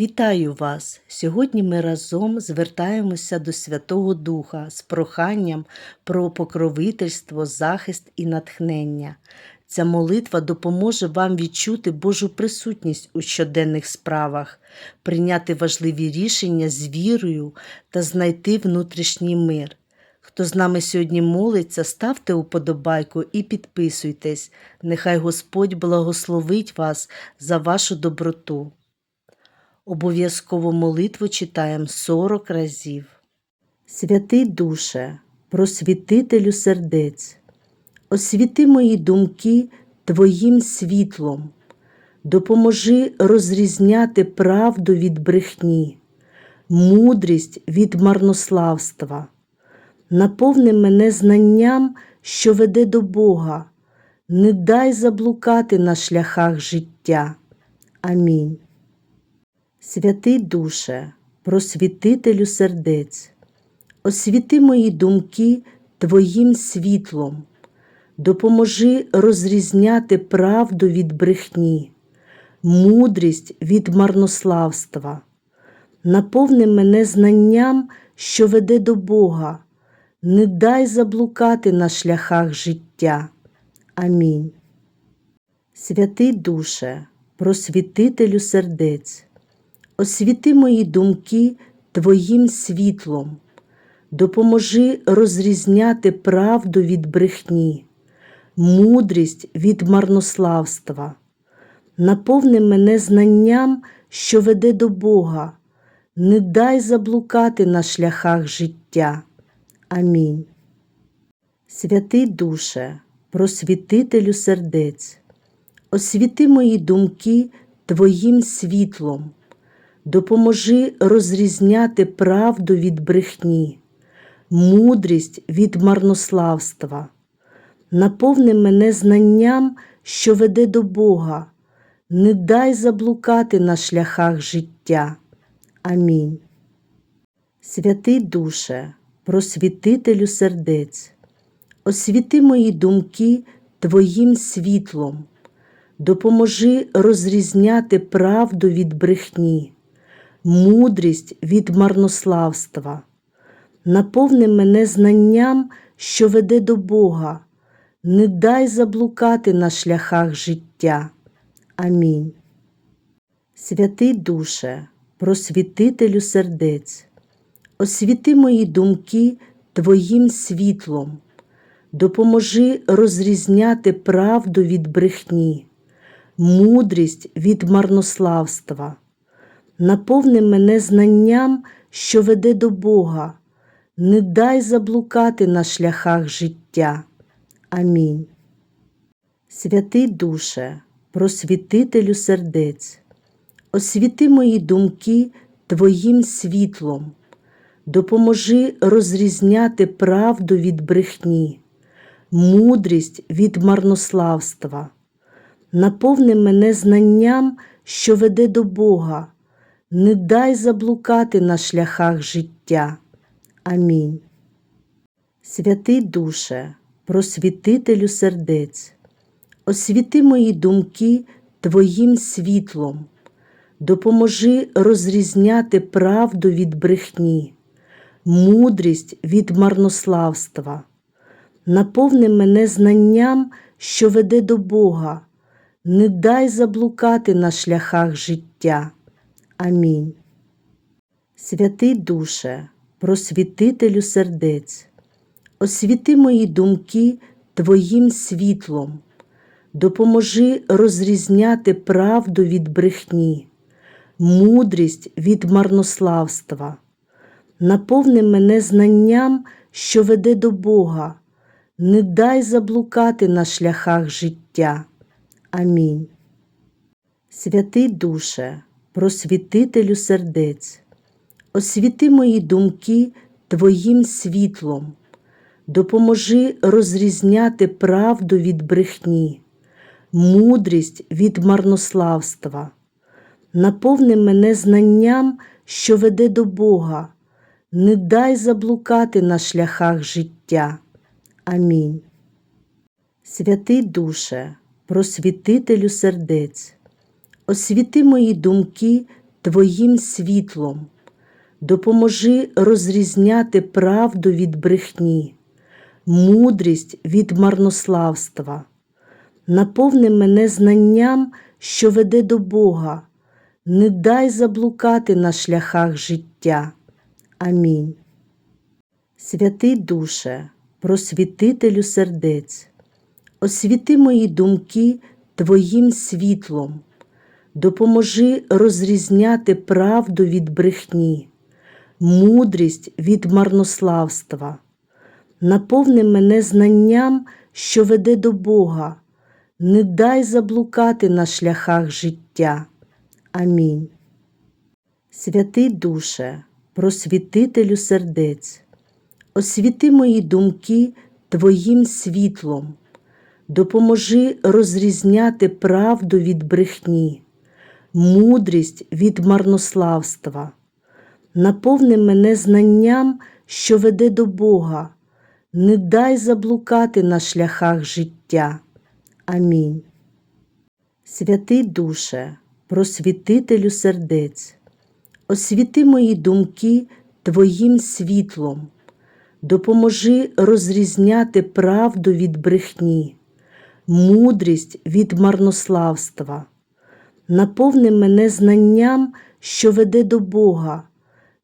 Вітаю вас! Сьогодні ми разом звертаємося до Святого Духа з проханням про покровительство, захист і натхнення. Ця молитва допоможе вам відчути Божу присутність у щоденних справах, прийняти важливі рішення з вірою та знайти внутрішній мир. Хто з нами сьогодні молиться, ставте уподобайку і підписуйтесь. Нехай Господь благословить вас за вашу доброту. Обов'язково молитву читаємо 40 разів. Святий душе, просвітителю сердець, освіти мої думки Твоїм світлом, допоможи розрізняти правду від брехні, мудрість від марнославства, наповни мене знанням, що веде до Бога, не дай заблукати на шляхах життя. Амінь. Святий душе, просвітителю сердець, освіти мої думки Твоїм світлом, допоможи розрізняти правду від брехні, мудрість від марнославства, наповни мене знанням, що веде до Бога, не дай заблукати на шляхах життя. Амінь. Святий душе, просвітителю сердець, освіти мої думки Твоїм світлом, допоможи розрізняти правду від брехні, мудрість від марнославства, наповни мене знанням, що веде до Бога, не дай заблукати на шляхах життя. Амінь. Святий душе, просвітителю сердець, освіти мої думки Твоїм світлом, допоможи розрізняти правду від брехні, мудрість від марнославства, наповни мене знанням, що веде до Бога, не дай заблукати на шляхах життя. Амінь. Святий душе, просвітителю сердець, освіти мої думки Твоїм світлом, допоможи розрізняти правду від брехні, мудрість від марнославства, наповни мене знанням, що веде до Бога, не дай заблукати на шляхах життя. Амінь. Святий душе, просвітителю сердець, освіти мої думки Твоїм світлом, допоможи розрізняти правду від брехні, мудрість від марнославства, наповни мене знанням, що веде до Бога, не дай заблукати на шляхах життя. Амінь. Святий душе, просвітителю сердець, освіти мої думки Твоїм світлом, допоможи розрізняти правду від брехні, мудрість від марнославства, наповни мене знанням, що веде до Бога, не дай заблукати на шляхах життя. Амінь. Святий душе, просвітителю сердець, освіти мої думки Твоїм світлом, допоможи розрізняти правду від брехні, мудрість від марнославства, наповни мене знанням, що веде до Бога, не дай заблукати на шляхах життя. Амінь. Святий душе, просвітителю сердець, освіти мої думки Твоїм світлом, допоможи розрізняти правду від брехні, мудрість від марнославства, наповни мене знанням, що веде до Бога, не дай заблукати на шляхах життя. Амінь. Святий душе, просвітителю сердець, освіти мої думки Твоїм світлом, допоможи розрізняти правду від брехні, мудрість від марнославства, наповни мене знанням, що веде до Бога, не дай заблукати на шляхах життя. Амінь. Святий душе, просвітителю сердець, освіти мої думки Твоїм світлом, допоможи розрізняти правду від брехні, мудрість від марнославства. Наповни мене знанням, що веде до Бога, не дай заблукати на шляхах життя. Амінь. Святий душе, просвітителю сердець, освіти мої думки Твоїм світлом, допоможи розрізняти правду від брехні, мудрість від марнославства. Наповни мене знанням, що веде до Бога, не дай заблукати на шляхах життя. Амінь. Святий душе, просвітителю сердець, освіти мої думки Твоїм світлом, допоможи розрізняти правду від брехні, мудрість від марнославства. Наповни мене знанням, що веде до Бога, не дай заблукати на шляхах життя. Амінь. Святий душе, просвітителю сердець, освіти мої думки Твоїм світлом, допоможи розрізняти правду від брехні, мудрість від марнославства. Наповни мене знанням, що веде до Бога,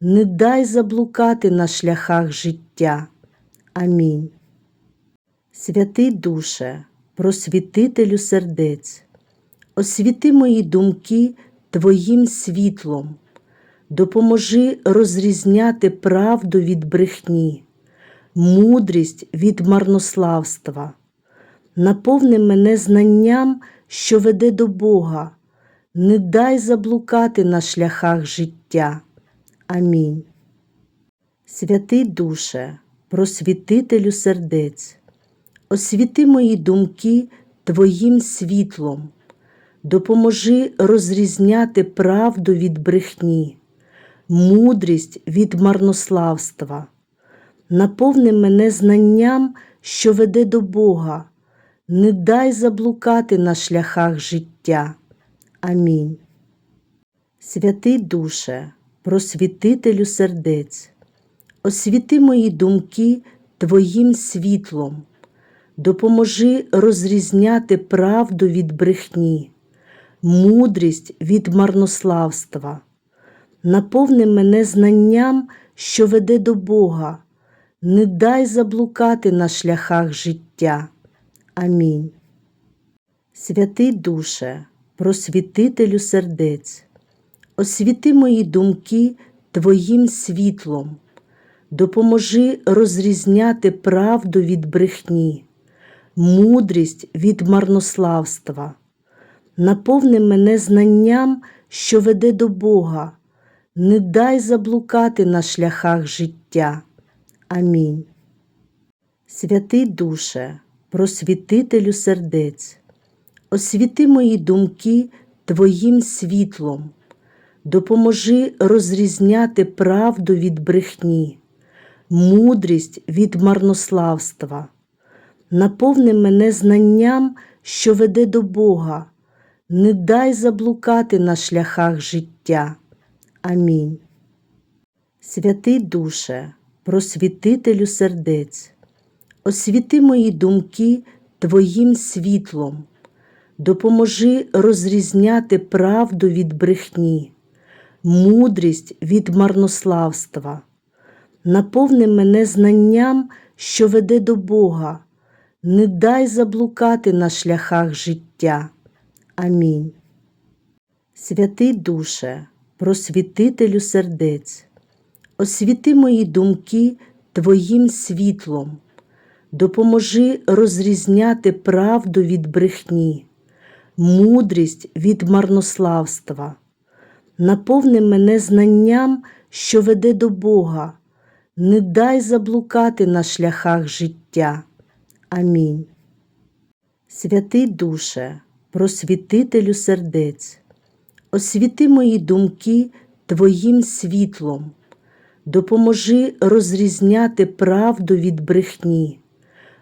не дай заблукати на шляхах життя. Амінь. Святий душе, просвітителю сердець, освіти мої думки Твоїм світлом, допоможи розрізняти правду від брехні, мудрість від марнославства. Наповни мене знанням, що веде до Бога, не дай заблукати на шляхах життя. Амінь. Святий душе, просвітителю сердець, освіти мої думки Твоїм світлом, допоможи розрізняти правду від брехні, мудрість від марнославства. Наповни мене знанням, що веде до Бога, не дай заблукати на шляхах життя. Амінь. Святий душе, просвітителю сердець, освіти мої думки Твоїм світлом, допоможи розрізняти правду від брехні, мудрість від марнославства. Наповни мене знанням, що веде до Бога, не дай заблукати на шляхах життя. Амінь. Святий душе, просвітителю сердець, освіти мої думки Твоїм світлом, допоможи розрізняти правду від брехні, мудрість від марнославства. Наповни мене знанням, що веде до Бога, не дай заблукати на шляхах життя. Амінь. Святий душе, просвітителю сердець, освіти мої думки Твоїм світлом, допоможи розрізняти правду від брехні, мудрість від марнославства. Наповни мене знанням, що веде до Бога, не дай заблукати на шляхах життя. Амінь. Святий душе, просвітителю сердець, освіти мої думки Твоїм світлом, допоможи розрізняти правду від брехні, мудрість від марнославства. Наповни мене знанням, що веде до Бога, не дай заблукати на шляхах життя. Амінь. Святий душе, просвітителю сердець, освіти мої думки Твоїм світлом, допоможи розрізняти правду від брехні, мудрість від марнославства. Наповни мене знанням, що веде до Бога, не дай заблукати на шляхах життя. Амінь. Святий душе, просвітителю сердець, освіти мої думки Твоїм світлом, допоможи розрізняти правду від брехні,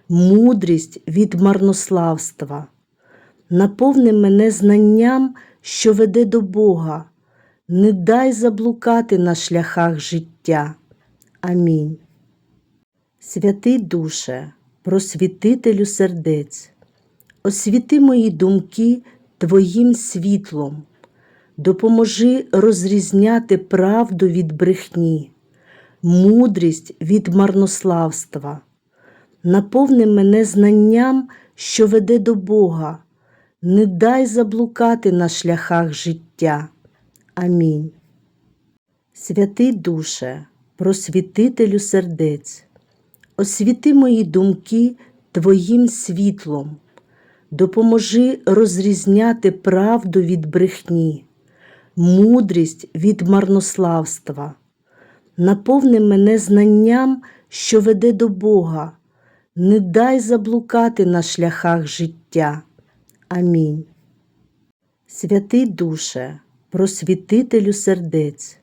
мудрість від марнославства. Наповни мене знанням, що веде до Бога, не дай заблукати на шляхах життя. Амінь. Святий душе, просвітителю сердець, освіти мої думки Твоїм світлом, допоможи розрізняти правду від брехні, мудрість від марнославства, наповни мене знанням, що веде до Бога, не дай заблукати на шляхах життя. Амінь. Святий душе, просвітителю сердець, освіти мої думки Твоїм світлом, допоможи розрізняти правду від брехні, мудрість від марнославства, наповни мене знанням, що веде до Бога, не дай заблукати на шляхах життя. Амінь. Святий душе, просвітителю сердець,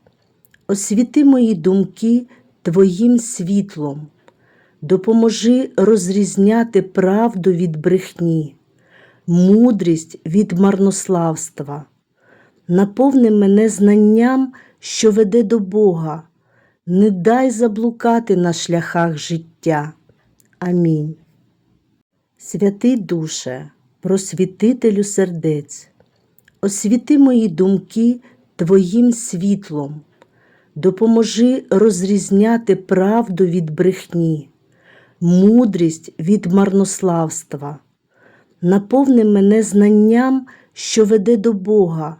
освіти мої думки Твоїм світлом, допоможи розрізняти правду від брехні, мудрість від марнославства, наповни мене знанням, що веде до Бога, не дай заблукати на шляхах життя. Амінь. Святий душе, просвітителю сердець, освіти мої думки Твоїм світлом, допоможи розрізняти правду від брехні, мудрість від марнославства, наповни мене знанням, що веде до Бога,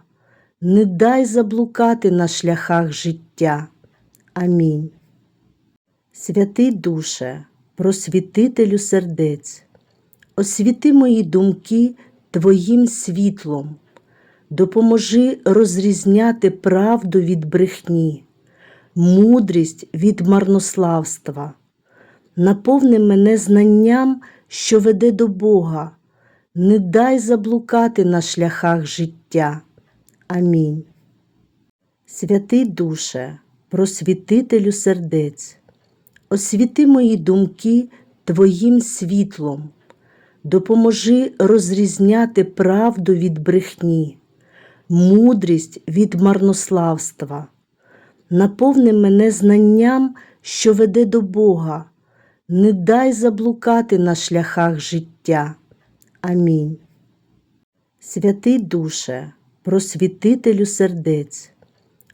не дай заблукати на шляхах життя. Амінь. Святий душе, просвітителю сердець, освіти мої думки Твоїм світлом, допоможи розрізняти правду від брехні, мудрість від марнославства, наповни мене знанням, що веде до Бога, не дай заблукати на шляхах життя. Амінь. Святий душе, просвітителю сердець, освіти мої думки Твоїм світлом, допоможи розрізняти правду від брехні, мудрість від марнославства, наповни мене знанням, що веде до Бога, не дай заблукати на шляхах життя. Амінь. Святий душе, просвітителю сердець,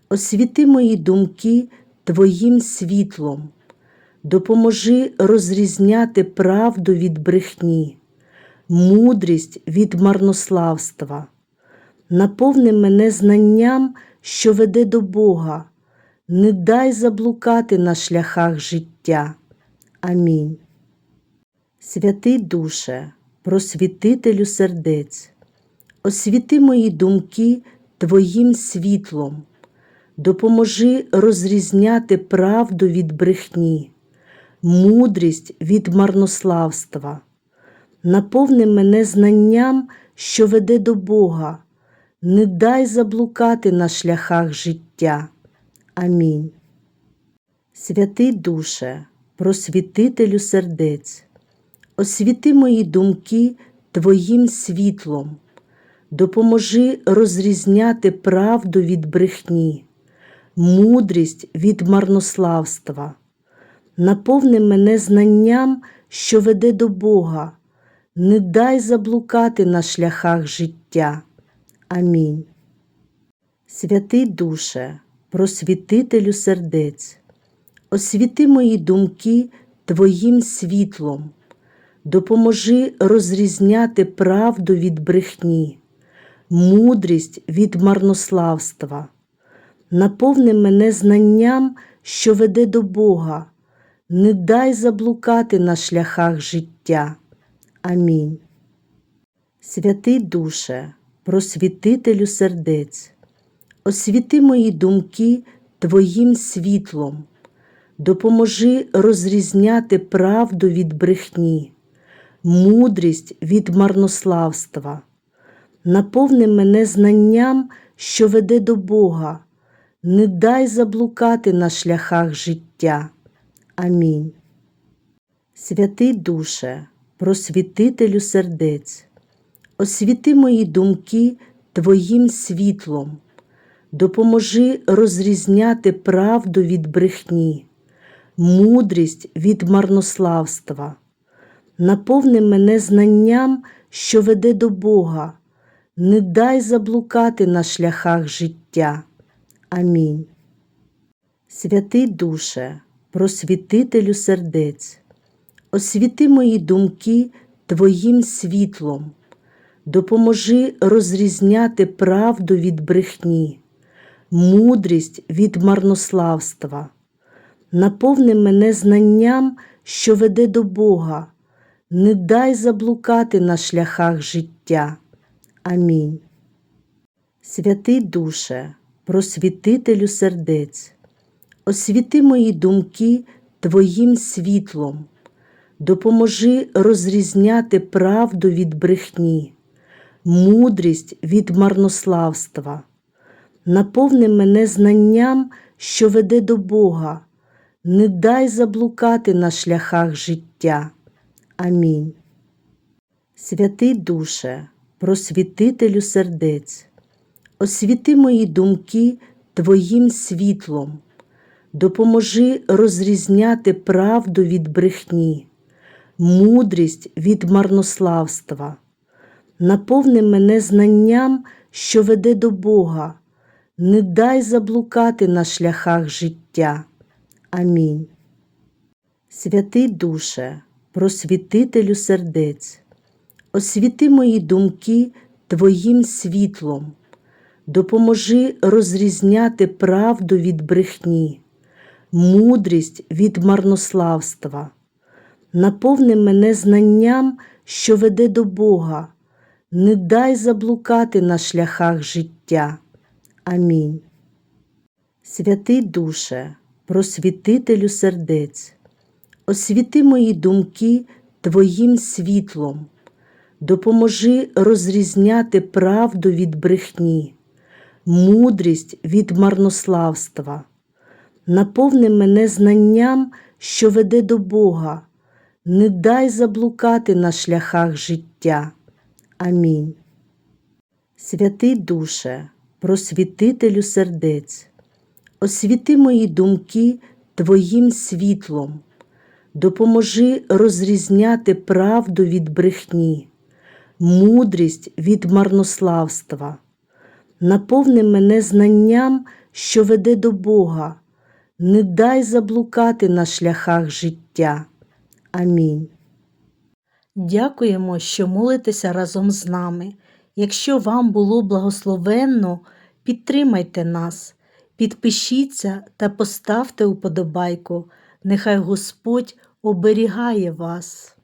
освіти мої думки Твоїм світлом, допоможи розрізняти правду від брехні, мудрість від марнославства, наповни мене знанням, що веде до Бога, не дай заблукати на шляхах життя. Амінь. Святий душе, просвітителю сердець, освіти мої думки Твоїм світлом, допоможи розрізняти правду від брехні, мудрість від марнославства, наповни мене знанням, що веде до Бога, не дай заблукати на шляхах життя. Амінь. Святий душе, просвітителю сердець, освіти мої думки Твоїм світлом, допоможи розрізняти правду від брехні, мудрість від марнославства, наповни мене знанням, що веде до Бога, не дай заблукати на шляхах життя. Амінь. Святий душе, просвітителю сердець, освіти мої думки Твоїм світлом, допоможи розрізняти правду від брехні, мудрість від марнославства, наповни мене знанням, що веде до Бога, не дай заблукати на шляхах життя. Амінь. Святий душе, просвітителю сердець, освіти мої думки Твоїм світлом, допоможи розрізняти правду від брехні, мудрість від марнославства, наповни мене знанням, що веде до Бога, не дай заблукати на шляхах життя. Амінь. Святий душе, просвітителю сердець, освіти мої думки Твоїм світлом, допоможи розрізняти правду від брехні, мудрість від марнославства. Наповни мене знанням, що веде до Бога, не дай заблукати на шляхах життя. Амінь. Святий душе, просвітителю сердець, освіти мої думки Твоїм світлом, допоможи розрізняти правду від брехні, мудрість від марнославства. Наповни мене знанням, що веде до Бога, не дай заблукати на шляхах життя. Амінь. Святий душе, просвітителю сердець, освіти мої думки Твоїм світлом, допоможи розрізняти правду від брехні, мудрість від марнославства. Наповни мене знанням, що веде до Бога, не дай заблукати на шляхах життя. Амінь. Святий душе, просвітителю сердець, освіти мої думки Твоїм світлом, допоможи розрізняти правду від брехні, мудрість від марнославства. Наповни мене знанням, що веде до Бога, не дай заблукати на шляхах життя. Амінь. Святий душе, просвітителю сердець, освіти мої думки Твоїм світлом, допоможи розрізняти правду від брехні, мудрість від марнославства. Наповни мене знанням, що веде до Бога, не дай заблукати на шляхах життя. Амінь. Святий душе, просвітителю сердець, освіти мої думки Твоїм світлом, допоможи розрізняти правду від брехні, мудрість від марнославства. Наповни мене знанням, що веде до Бога, не дай заблукати на шляхах життя. Амінь. Святий душе, просвітителю сердець, освіти мої думки Твоїм світлом, допоможи розрізняти правду від брехні, мудрість від марнославства. Наповни мене знанням, що веде до Бога, не дай заблукати на шляхах життя. Амінь. Дякуємо, що молитеся разом з нами. Якщо вам було благословенно, підтримайте нас, підпишіться та поставте уподобайку. Нехай Господь оберігає вас.